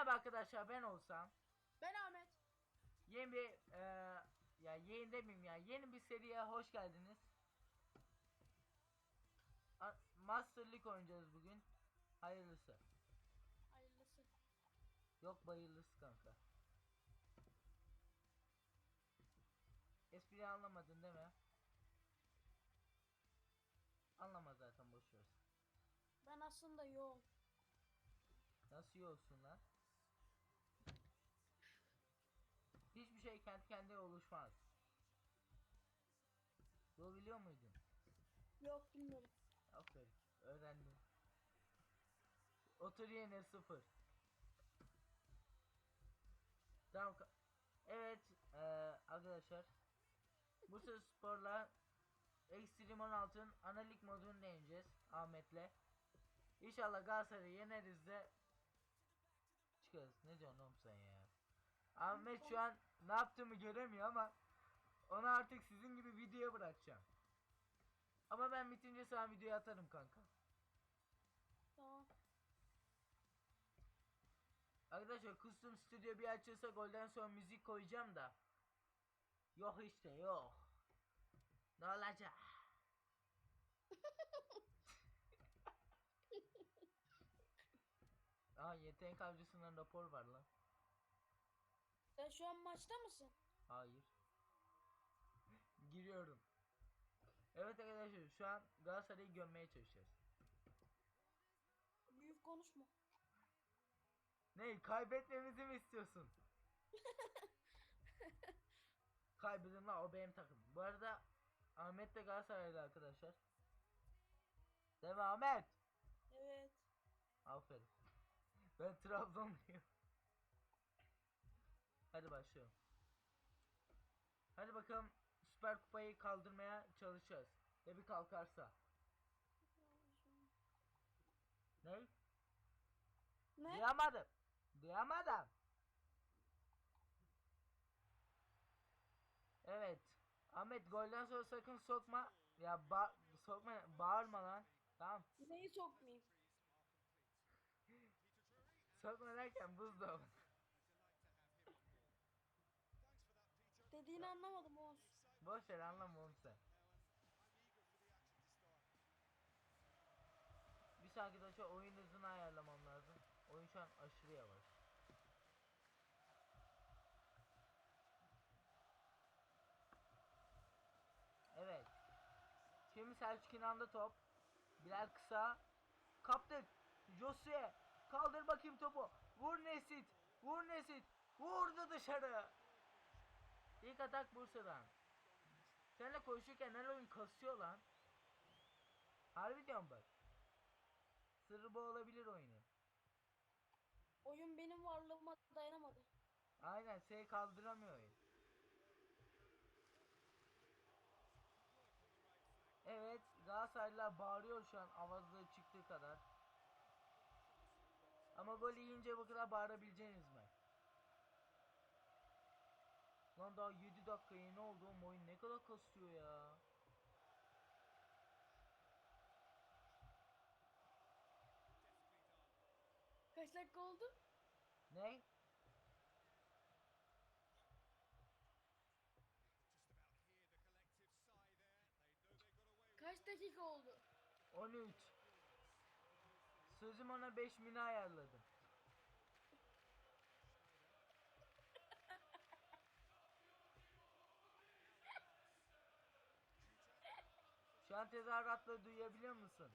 Merhaba arkadaşlar ben olsam Ben Ahmet. yeni bir eee ya yeni demeyeyim ya yeni bir seriye hoş geldiniz. A- Master League oynayacağız bugün. Hayırlısı. Hayırlısı. Yok bayırlısı kanka. Espri anlamadın değil mi? Anlama zaten boş ver. Ben aslında yoğum. Nasıl iyi olsun lan? Hiçbir şey kendi kendine oluşmaz. Yol biliyor muydun? Yok bilmiyorum. Aferin. Öğrendim. Otur yine sıfır. Tamam. Evet eee, arkadaşlar. Bursa Spor'la Extreme 16'ın ana lig modunu deneyeceğiz Ahmet'le. İnşallah Galatasaray'ı yeneriz de çıkarız. Ne diyorsun oğlum sen ya? Ahmet şu an ne yaptığımı göremiyor ama onu artık sizin gibi videoya bırakacağım. Ama ben bitince sana videoyu atarım kanka. Tamam. Arkadaşlar custom stüdyo bir açılsa golden sonra müzik koyacağım da. Yok işte yok. Ne olacak? Aa yetenek avcısından rapor var lan. Sen şu an maçta mısın? Hayır. Giriyorum. Evet arkadaşlar şu an Galatasaray'ı gömmeye çalışacağız. Büyük konuşma. Ne kaybetmemizi mi istiyorsun? Kaybedin la o benim takım. Bu arada Ahmet de Galatasaraylı arkadaşlar. Değil mi Ahmet? Evet. Aferin. Ben Trabzonluyum. Hadi başlayalım. Hadi bakalım Süper Kupayı kaldırmaya çalışacağız. Ya bir kalkarsa. Ne? Ne? Duyamadım. Duyamadım. Evet. Ahmet golden sonra sakın sokma. Ya ba sokma bağırma lan. Tamam. Neyi sokmayayım? Sokma derken buzdolabı. Dediğini anlamadım Oğuz. Boş ver anlama oğlum sen. Bir sonraki arkadaşlar oyun hızını ayarlamam lazım. Oyun şu an aşırı yavaş. Evet. Şimdi Selçuk İnan'da top. Bilal kısa. Kaptık. Jose. Kaldır bakayım topu. Vur Nesit. Vur Nesit. Vurdu dışarı. İlk atak Bursa'dan. Seninle konuşurken her oyun kasıyor lan. Harbi diyorum bak. Sırrı bu olabilir oyunu. Oyun benim varlığıma dayanamadı. Aynen seni kaldıramıyor oyun. Evet Galatasaraylılar bağırıyor şu an avazları çıktığı kadar. Ama gol yiyince bu kadar bağırabileceğiniz mi? Lan daha 7 dakika yeni oldu oğlum oyun ne kadar kasıyor ya. Kaç dakika oldu? Ne? Kaç dakika oldu? 13. Sözüm ona 5 mini ayarladım. Şu an tezahüratları duyabiliyor musun?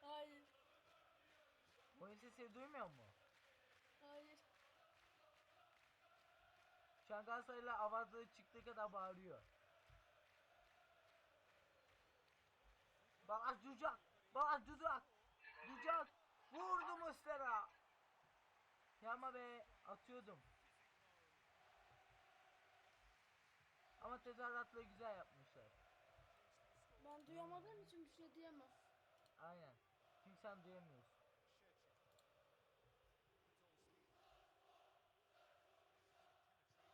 Hayır. Oyun sesi duymuyor mu? Hayır. Şu an Galatasaray'la avazları çıktığı kadar bağırıyor. Bak Cucak! Bak Cucak! Cucak! Vurdu Mustera! Yapma be atıyordum. Ama tezahüratları güzel yapmışlar. Ben duyamadığım için bir şey diyemem. Aynen. Çünkü sen duyamıyorsun.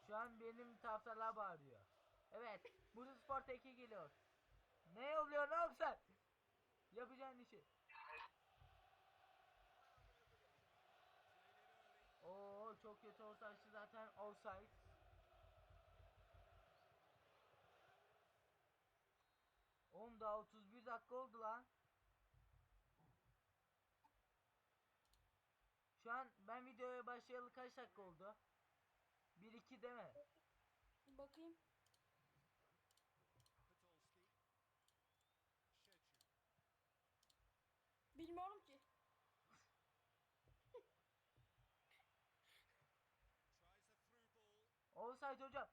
Şu an benim taraftarlar bağırıyor. Evet. Bursa Spor teki geliyor. Ne oluyor ne sen? Yapacağın işi. Oo kötü orta açtı zaten offside. Oğlum daha 31 dakika oldu lan. Şu an ben videoya başlayalı kaç dakika oldu? 1-2 deme. Bakayım. Bilmiyorum ki. Offside hocam.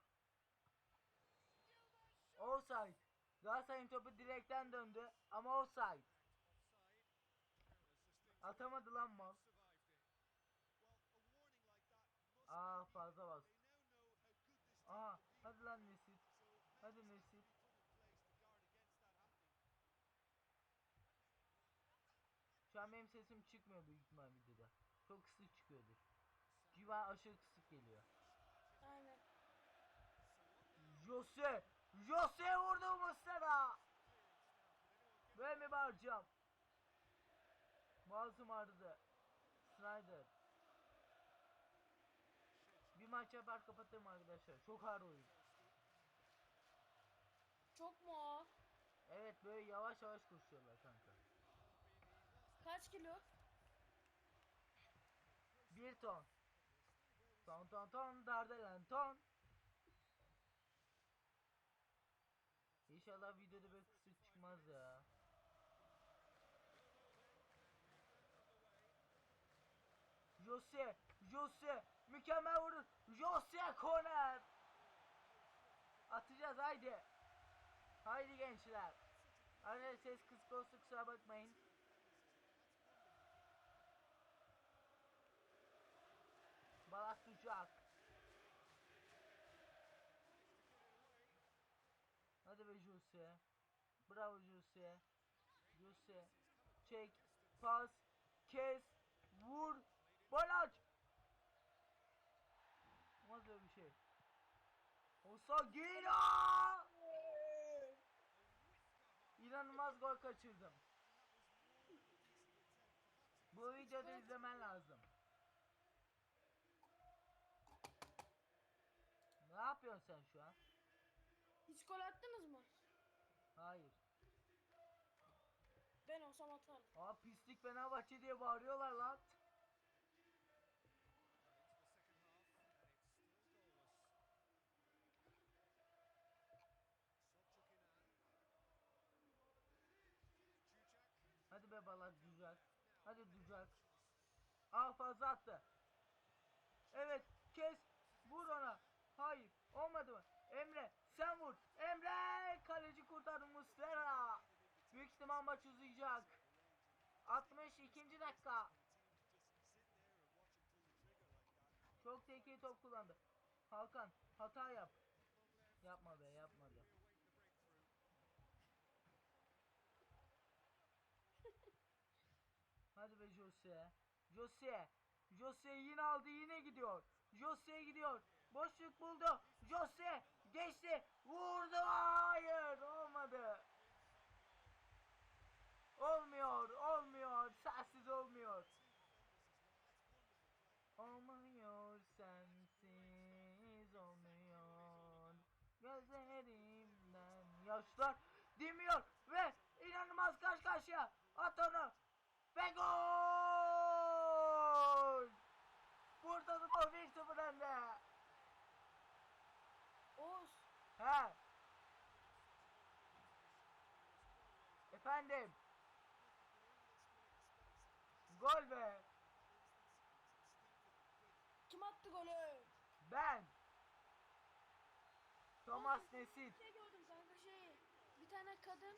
Offside. Galatasaray'ın topu direkten döndü ama offside. Atamadı lan mal. Aa be fazla bas. Can be. hadi lan Nesit. So Hadi happening. Şu an benim sesim çıkmıyor büyük ihtimal videoda. Çok kısık çıkıyordur. Civa aşırı kısık geliyor. Aynen. Jose! Jose vurdu Muslera! Böyle mi bağıracağım? Boğazım ağrıdı. Snyder. Bir maç yapar kapatırım arkadaşlar. Çok ağır oyun. Çok mu? Evet böyle yavaş yavaş koşuyorlar kanka. Kaç kilo? Bir ton. Ton ton ton dardelen ton. İnşallah videoda böyle kısık çıkmaz ya. Jose, Jose, mükemmel vurur. Jose korner. Atacağız haydi. Haydi gençler. Arkadaşlar ses kısık olsa kusura bakmayın. Balak tutacak. Hadi be Jose. Bravo Jose. Jose. Çek. Pas. Kes. Vur. Gol aç. Olmaz böyle bir şey. Osagina! İnanılmaz gol kaçırdım. Bu videoda izlemen lazım. Ne yapıyorsun sen şu an? Hiç gol attınız mı? Hayır. Ben olsam atarım. Aa pislik Fenerbahçe diye bağırıyorlar lan. Hadi be balak güzel. Hadi Ducak. Aa fazla attı. Evet kes. Vur ona. Hayır. Olmadı mı? Emre sen vur. Emre kaleci kurtardı Muslera. Büyük ihtimal maç uzayacak. 62. dakika. Çok tehlikeli top kullandı. Hakan hata yap. Yapma be the breakthrough. Hadi be Jose. Jose. Jose yine aldı yine gidiyor. Jose gidiyor. Boşluk buldu. Jose geçti. Vurdu. Hayır olmadı. Olmuyor. Olmuyor. Sensiz olmuyor. Olmuyor sensiz olmuyor. Gözlerimden yaşlar dimiyor ve inanılmaz karşı karşıya at onu ve gol! Burada da gol 1-0 önde. Oğuz. He. Efendim. Gol be. Kim attı golü? Ben. Thomas Nesit. Bir şey gördüm kanka şey. Bir tane kadın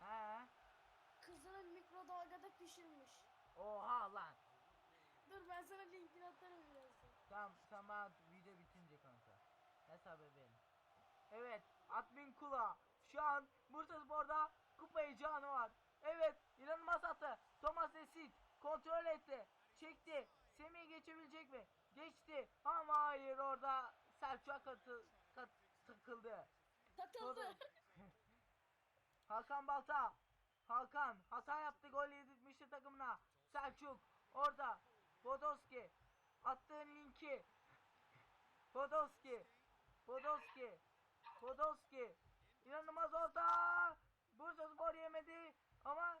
He. kızını mikrodalgada pişirmiş. Oha lan. Dur ben sana linkini atarım birazdan. Tamam at, video bitince kanka. Hesap edelim. Evet Admin Kula. Şu an Bursa Spor'da kupa heyecanı var. Evet inanılmaz attı. Thomas Esit kontrol etti. Çekti. Semih geçebilecek mi? Geçti. Ama hayır orada Selçuk'a katı, kat, takıldı. Takıldı. Hakan Balta. Hakan hata yaptı gol yedirtmişti takımına. Selçuk orada. Bodos Podolski. Attığın linki. Podolski. Podolski. Podolski. İnanılmaz orta. Bursa Spor yemedi ama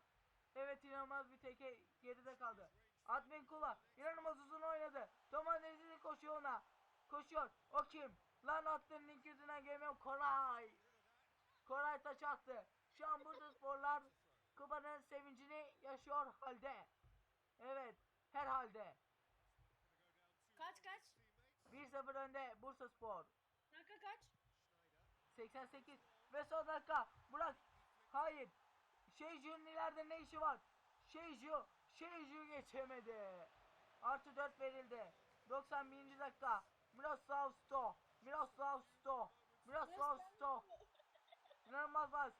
evet inanılmaz bir teke geride kaldı. Admin Kula inanılmaz uzun oynadı. Toman Nezili koşuyor ona. Koşuyor. O kim? Lan attığın link yüzünden gelmiyor. Koray. Koray taç attı. Şu an Bursa Sporlar Kuba'nın sevincini yaşıyor halde. Evet. Herhalde. Kaç kaç? 1-0 önde Bursa Spor. Dakika kaç? 88 ve son dakika Burak hayır Şeyju'nun ileride ne işi var? Şeyju Şeyju geçemedi. Artı 4 verildi. 91. dakika. Miroslav Sto Miroslav Sto Miroslav Sto. İnanılmaz bas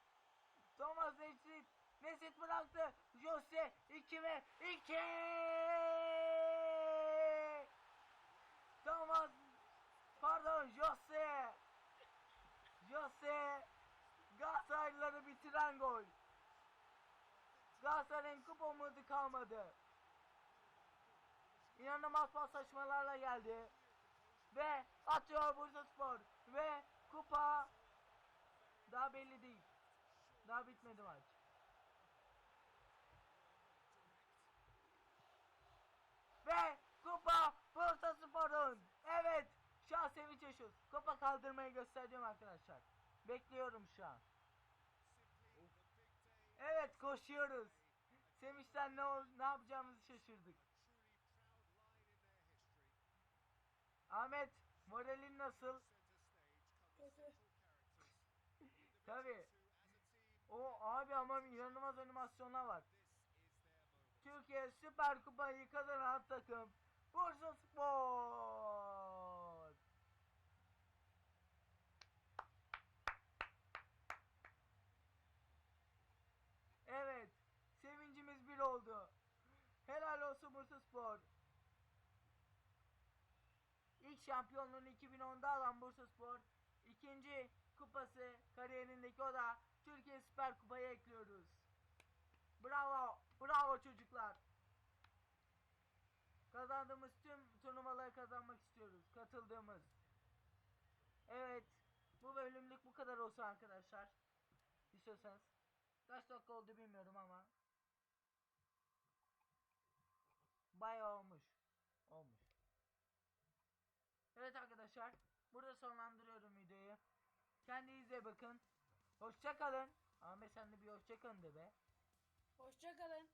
Thomas Nesit Nesit bıraktı. Jose 2 mi 2 Thomas pardon Jose. Jose Galatasaraylıları bitiren gol. Galatasaray'ın kupa umudu kalmadı. İnanılmaz paslaşmalarla geldi. Ve atıyor Bursa Spor. Ve kupa daha belli değil. Daha bitmedi maç. Ve kupa Bursa Spor'un. Evet. Şu an sevinç yaşıyoruz. Kupa kaldırmayı göstereceğim arkadaşlar. Bekliyorum şu an. Evet koşuyoruz. Sevinçten ne, ol- ne yapacağımızı şaşırdık. Ahmet moralin nasıl? Kötü. Tabi. O abi ama inanılmaz animasyonlar var. Türkiye Süper Kupayı kazanan takım Bursa Spor. Evet, sevincimiz bir oldu. Helal olsun Bursa Spor. İlk şampiyonluğunu 2010'da alan Bursa Spor, ikinci kupası kariyerindeki o da Türkiye Süper Kupayı ekliyoruz. Bravo, bravo çocuklar. Kazandığımız tüm turnuvaları kazanmak istiyoruz. Katıldığımız. Evet, bu bölümlük bu kadar olsun arkadaşlar. İstiyorsanız. Kaç dakika oldu bilmiyorum ama. Bayağı olmuş. Olmuş. Evet arkadaşlar. Burada sonlandırıyorum videoyu. Kendinize bakın. Hoşça kalın. Ahmet sen de bir hoşça kalın de be. Hoşça kalın.